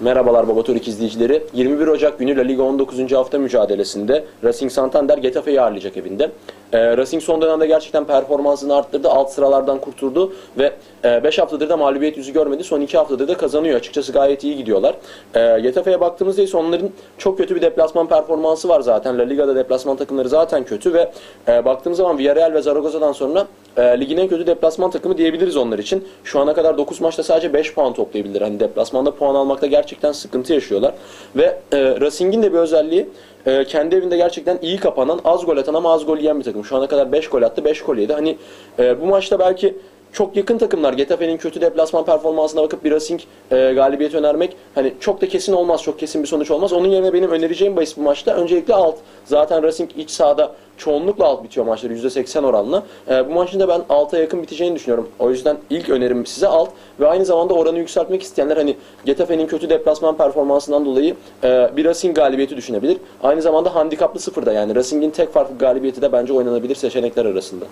Merhabalar Babatorik izleyicileri. 21 Ocak günü La Liga 19. hafta mücadelesinde Racing Santander Getafe'yi ağırlayacak evinde. Ee, Racing son dönemde gerçekten performansını arttırdı, alt sıralardan kurtuldu ve 5 haftadır da mağlubiyet yüzü görmedi. Son 2 haftadır da kazanıyor. Açıkçası gayet iyi gidiyorlar. Ee, Getafe'ye baktığımızda ise onların çok kötü bir deplasman performansı var zaten. La Liga'da deplasman takımları zaten kötü ve e, baktığımız zaman Villarreal ve Zaragoza'dan sonra e, ligin en kötü deplasman takımı diyebiliriz onlar için. Şu ana kadar 9 maçta sadece 5 puan toplayabildiler. Hani deplasmanda puan almakta gerçekten sıkıntı yaşıyorlar. Ve e, Racing'in de bir özelliği e, kendi evinde gerçekten iyi kapanan, az gol atan ama az gol yiyen bir takım. Şu ana kadar 5 gol attı, 5 gol yedi. Hani e, bu maçta belki çok yakın takımlar Getafe'nin kötü deplasman performansına bakıp bir Racing e, galibiyet önermek hani çok da kesin olmaz, çok kesin bir sonuç olmaz. Onun yerine benim önereceğim bahis bu maçta öncelikle alt. Zaten Racing iç sahada çoğunlukla alt bitiyor maçları %80 oranla. E, bu maçın da ben alta yakın biteceğini düşünüyorum. O yüzden ilk önerim size alt ve aynı zamanda oranı yükseltmek isteyenler hani Getafe'nin kötü deplasman performansından dolayı e, bir Racing galibiyeti düşünebilir. Aynı zamanda handikaplı sıfırda yani Racing'in tek farklı galibiyeti de bence oynanabilir seçenekler arasında.